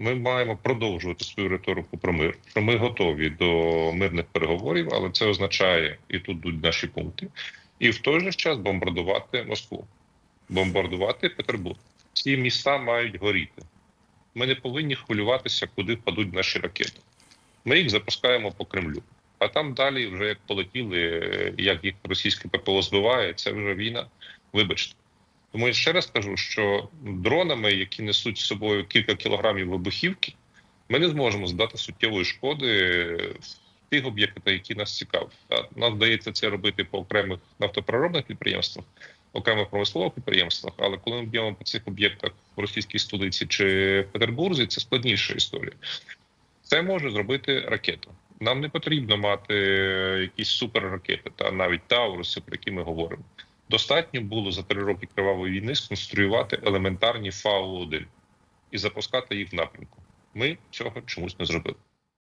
Ми маємо продовжувати свою риторику про мир. Що ми готові до мирних переговорів, але це означає, і тут йдуть наші пункти, і в той же час бомбардувати Москву, бомбардувати Петербург. Ці міста мають горіти. Ми не повинні хвилюватися, куди впадуть наші ракети. Ми їх запускаємо по Кремлю. А там далі, вже як полетіли, як їх російське ППО збиває, це вже війна. Вибачте. Тому я ще раз кажу, що дронами, які несуть з собою кілька кілограмів вибухівки, ми не зможемо здати суттєвої шкоди в тих об'єктах, які нас цікавлять. Нам вдається це робити по окремих нафтопереробних підприємствах, окремих промислових підприємствах. Але коли ми б'ємо по цих об'єктах в російській столиці чи Петербурзі, це складніша історія. Це може зробити ракета. Нам не потрібно мати якісь суперракети, та навіть Тауруси, про які ми говоримо. Достатньо було за три роки кривавої війни сконструювати елементарні ФАУ-1 і запускати їх в напрямку. Ми цього чомусь не зробили.